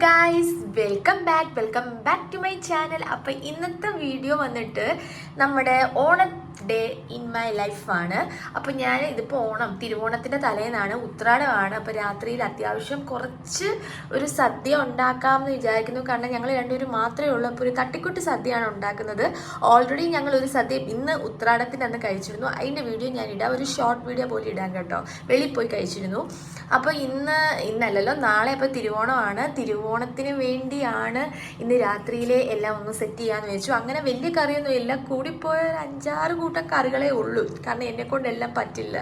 Guys welcome back welcome back to my channel അപ്പോൾ ഇന്നത്തെ video വന്നിട്ട് നമ്മുടെ ഓണം ഡേ ഇൻ മൈ ലൈഫാണ് അപ്പോൾ ഞാൻ ഇതിപ്പോൾ ഓണം തിരുവോണത്തിന്റെ തലേന്നാണ് ഉത്രാടമാണ്. അപ്പോൾ രാത്രിയിൽ അത്യാവശ്യം കുറച്ച് ഒരു സദ്യ ഉണ്ടാക്കാമെന്ന് വിചാരിക്കുന്നു. കാരണം ഞങ്ങൾ രണ്ടുപേരും മാത്രമേ ഉള്ളൂ. അപ്പോൾ ഒരു തട്ടിക്കുട്ടി സദ്യയാണ് ഉണ്ടാക്കുന്നത്. ഓൾറെഡി ഞങ്ങൾ ഒരു സദ്യ ഇന്ന് ഉത്രാടത്തിന്റെ അന്ന് കഴിച്ചിരുന്നു. അതിന്റെ വീഡിയോ ഞാൻ ഇടാം. ഒരു ഷോർട്ട് വീഡിയോ പോലെ ഇടാൻ കേട്ടോ. വെളിയിൽ പോയി കഴിച്ചിരുന്നു. അപ്പോൾ ഇന്ന് ഇന്നല്ലല്ലോ നാളെ അപ്പോൾ തിരുവോണമാണ്. തിരുവോണത്തിന് വേണ്ടിയാണ് ഇന്ന് രാത്രിയിലെ എല്ലാം ഒന്ന് സെറ്റ് ചെയ്യാന്ന് വെച്ചു. അങ്ങനെ വലിയ കറിയൊന്നും ഇല്ല. കൂടിപ്പോയ ഒരു അഞ്ചാറ് കറികളേ ഉള്ളൂ. കാരണം എന്നെ കൊണ്ടെല്ലാം പറ്റില്ല.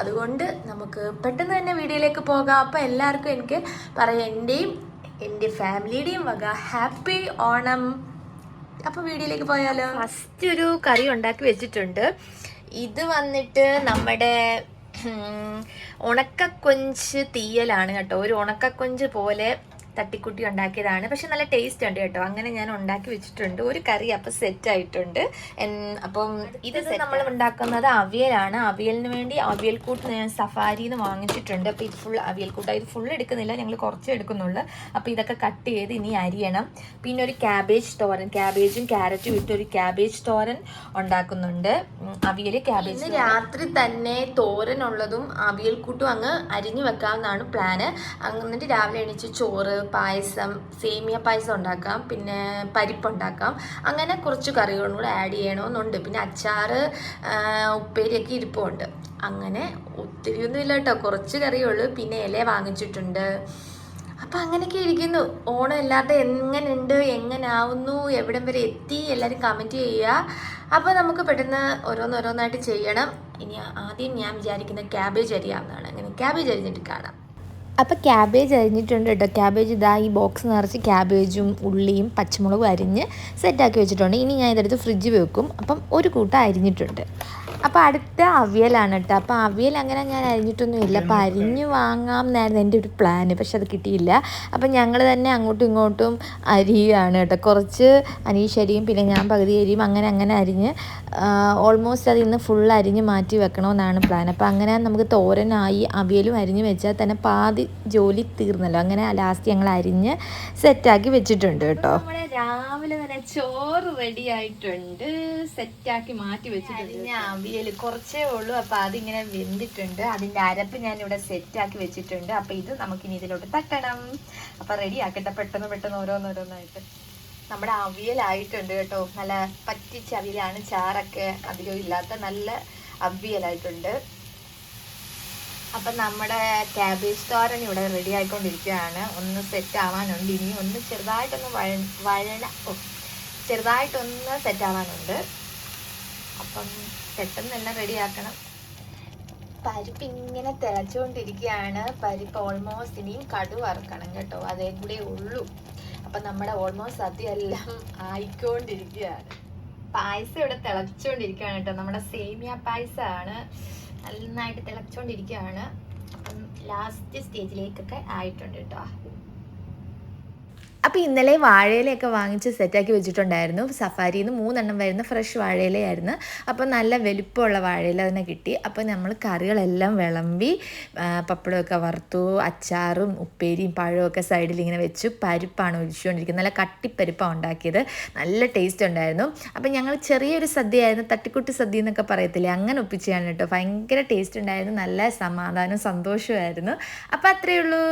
അതുകൊണ്ട് നമുക്ക് പെട്ടെന്ന് തന്നെ വീഡിയോയിലേക്ക് പോകാം. അപ്പോൾ എല്ലാവർക്കും എനിക്ക് പറയാം എന്റെയും എന്റെ ഫാമിലിയുടെയും വക ഹാപ്പി ഓണം. അപ്പോൾ വീഡിയോയിലേക്ക് പോയാലോ? ഫസ്റ്റ് ഒരു കറി ഉണ്ടാക്കി വെച്ചിട്ടുണ്ട്. ഇത് വന്നിട്ട് നമ്മുടെ ഉണക്കക്കൊഞ്ച് തീയലാണ് കേട്ടോ. ഒരു ഉണക്കക്കൊഞ്ച് പോലെ തട്ടിക്കുട്ടി ഉണ്ടാക്കിയതാണ്. പക്ഷെ നല്ല ടേസ്റ്റ് ഉണ്ട് കേട്ടോ. അങ്ങനെ ഞാൻ ഉണ്ടാക്കി വെച്ചിട്ടുണ്ട്. ഒരു കറി അപ്പോൾ സെറ്റ് ആയിട്ടുണ്ട്. അപ്പം ഇത് നമ്മൾ ഉണ്ടാക്കുന്നത് അവിയലാണ്. അവിയലിന് വേണ്ടി അവിയൽ കൂട്ട് ഞാൻ സഫാരിന്ന് നിന്ന് വാങ്ങിച്ചിട്ടുണ്ട്. അപ്പോൾ ഇത് ഫുൾ അവിയൽ കൂട്ട്. ഇത് ഫുൾ എടുക്കുന്നില്ല. ഞങ്ങൾ കുറച്ച് എടുക്കുന്നുള്ളൂ. അപ്പോൾ ഇതൊക്കെ കട്ട് ചെയ്ത് ഇനി അരിയണം. പിന്നെ ഒരു ക്യാബേജ് തോരൻ. ക്യാബേജും ക്യാരറ്റും ഇട്ട് ഒരു ക്യാബേജ് തോരൻ ഉണ്ടാക്കുന്നുണ്ട്. അവിയൽ ക്യാബേജ് രാത്രി തന്നെ തോരൻ ഉള്ളതും അവിയൽ കൂട്ടും അങ്ങ് അരിഞ്ഞു വെക്കാവുന്നതാണ് പ്ലാന് അങ്ങനെ രാവിലെ എണീച്ച് ചോറ് പായസം സേമിയ പായസം ഉണ്ടാക്കാം പിന്നെ പരിപ്പ് ഉണ്ടാക്കാം. അങ്ങനെ കുറച്ച് കറികളും കൂടെ ആഡ് ചെയ്യണമെന്നുണ്ട്. പിന്നെ അച്ചാറ് ഉപ്പേരിയൊക്കെ ഇരിപ്പുണ്ട്. അങ്ങനെ ഒത്തിരിയൊന്നും ഇല്ല കേട്ടോ. കുറച്ച് കറിയേ ഉള്ളൂ. പിന്നെ ഇല വാങ്ങിച്ചിട്ടുണ്ട്. അപ്പം അങ്ങനെയൊക്കെ ഇരിക്കുന്നു. ഓണം എല്ലാവരുടെ എങ്ങനെയുണ്ട്? എങ്ങനെ ആവുന്നു എവിടം വരെ എത്തി? എല്ലാവരും കമന്റ് ചെയ്യുക. അപ്പോൾ നമുക്ക് പെട്ടെന്ന് ഓരോന്നോരോന്നായിട്ട് ചെയ്യണം. ഇനി ആദ്യം ഞാൻ വിചാരിക്കുന്ന ക്യാബേജ് അരിയാവുന്നതാണ്. അങ്ങനെ ക്യാബേജ് അരിഞ്ഞിട്ട് കാണാം. അപ്പോൾ ക്യാബേജ് അരിഞ്ഞിട്ടുണ്ട് കേട്ടോ ക്യാബേജ് ഇതാ ഈ ബോക്സ് നിറച്ച് ക്യാബേജും ഉള്ളിയും പച്ചമുളകും അരിഞ്ഞ് സെറ്റാക്കി വെച്ചിട്ടുണ്ട്. ഇനി ഞാൻ ഇതെടുത്ത് ഫ്രിഡ്ജ് വെക്കും. അപ്പം ഒരു കൂട്ടം അരിഞ്ഞിട്ടുണ്ട്. അപ്പോൾ അടുത്ത അവിയലാണ് കേട്ടോ അപ്പോൾ അവിയൽ അങ്ങനെ ഞാൻ അരിഞ്ഞിട്ടൊന്നും ഇല്ല അപ്പോൾ അരിഞ്ഞ് വാങ്ങാം എന്നായിരുന്നു എന്റെ ഒരു പ്ലാന് പക്ഷെ അത് കിട്ടിയില്ല. അപ്പോൾ ഞങ്ങൾ തന്നെ അങ്ങോട്ടും ഇങ്ങോട്ടും അരിയുകയാണ് കേട്ടോ കുറച്ച് അനീഷ് അരിയും പിന്നെ ഞാൻ പകുതി അരിയും അങ്ങനെ അങ്ങനെ അരിഞ്ഞ് ഓൾമോസ്റ്റ് അത് ഇന്ന് ഫുൾ അരിഞ്ഞ് മാറ്റി വെക്കണമെന്നാണ് പ്ലാൻ അപ്പോൾ അങ്ങനെ നമുക്ക് തോരനായി അവിയലും അരിഞ്ഞ് വെച്ചാൽ തന്നെ പാതി ജോലി തീർന്നല്ലോ. അങ്ങനെ ലാസ്റ്റ് ഞങ്ങൾ അരിഞ്ഞ് സെറ്റാക്കി വെച്ചിട്ടുണ്ട് കേട്ടോ നമ്മുടെ രാവിലെ തന്നെ ചോറ് റെഡി ആയിട്ടുണ്ട്. സെറ്റാക്കി മാറ്റി വെച്ചിട്ടുണ്ട് അവിയൽ കുറച്ചേ ഉള്ളൂ. അപ്പോൾ അതിങ്ങനെ വെന്തിട്ടുണ്ട്. അതിന്റെ അരപ്പ് ഞാൻ ഇവിടെ സെറ്റാക്കി വെച്ചിട്ടുണ്ട്. അപ്പോൾ ഇത് നമുക്കിനി ഇതിലോട്ട് തട്ടണം. അപ്പോൾ റെഡി ആക്കട്ടെ. പെട്ടെന്ന് പെട്ടെന്ന് ഓരോന്നോരോന്നായിട്ട് നമ്മുടെ അവിയലായിട്ടുണ്ട് കേട്ടോ. നല്ല പറ്റിച്ച അവിയലാണ്. ചാറൊക്കെ അധികം ഇല്ലാത്ത നല്ല അവിയലായിട്ടുണ്ട്. അപ്പം നമ്മുടെ ക്യാബേജ് തോരൻ ഇവിടെ റെഡി ആയിക്കൊണ്ടിരിക്കുകയാണ്. ഒന്ന് സെറ്റ് ആവാനുണ്ട്. ഇനി ഒന്ന് ചെറുതായിട്ടൊന്ന് വഴ വഴണ ചെറുതായിട്ടൊന്ന് സെറ്റ് ആവാനുണ്ട്. അപ്പം പെട്ടെന്ന് തന്നെ റെഡി ആക്കണം. പരിപ്പ് ഇങ്ങനെ തിളച്ചുകൊണ്ടിരിക്കുകയാണ്. പരിപ്പ് ഓൾമോസ്റ്റ് ഇനിയും കടു വറുക്കണം കേട്ടോ. അതേ കൂടെ ഉള്ളൂ. അപ്പം നമ്മുടെ ഓൾമോസ്റ്റ് സദ്യ എല്ലാം ആയിക്കൊണ്ടിരിക്കുകയാണ്. പായസം ഇവിടെ തിളച്ചുകൊണ്ടിരിക്കുകയാണ് കേട്ടോ. നമ്മുടെ സേമിയ പായസമാണ് നന്നായിട്ട് തിളച്ചുകൊണ്ടിരിക്കുകയാണ്. അപ്പം ലാസ്റ്റ് സ്റ്റേജിലേക്കൊക്കെ ആയിട്ടുണ്ട് കേട്ടോ. അപ്പോൾ ഇന്നലെ വാഴയിലയൊക്കെ വാങ്ങിച്ച് സെറ്റാക്കി വെച്ചിട്ടുണ്ടായിരുന്നു. സഫാരിയിൽ നിന്ന് മൂന്നെണ്ണം വരുന്ന ഫ്രഷ് വാഴയിലയായിരുന്നു. അപ്പോൾ നല്ല വലിപ്പമുള്ള വാഴയില തന്നെ കിട്ടി. അപ്പോൾ നമ്മൾ കറികളെല്ലാം വിളമ്പി പപ്പടമൊക്കെ വറുത്തു അച്ചാറും ഉപ്പേരിയും പഴമൊക്കെ സൈഡിൽ ഇങ്ങനെ വെച്ചു. പരിപ്പാണ് ഒഴിച്ചുകൊണ്ടിരിക്കുന്നത്. നല്ല കട്ടിപ്പരിപ്പാണ് ഉണ്ടാക്കിയത്. നല്ല ടേസ്റ്റ് ഉണ്ടായിരുന്നു. അപ്പോൾ ഞങ്ങൾ ചെറിയൊരു സദ്യയായിരുന്നു തട്ടിക്കുട്ടി സദ്യ എന്നൊക്കെ പറയത്തില്ലേ? അങ്ങനെ ഒപ്പിച്ചാണ് കേട്ടോ. ഭയങ്കര ടേസ്റ്റ് ഉണ്ടായിരുന്നു. നല്ല സമാധാനവും സന്തോഷമായിരുന്നു അപ്പോൾ അത്രയേ ഉള്ളൂ.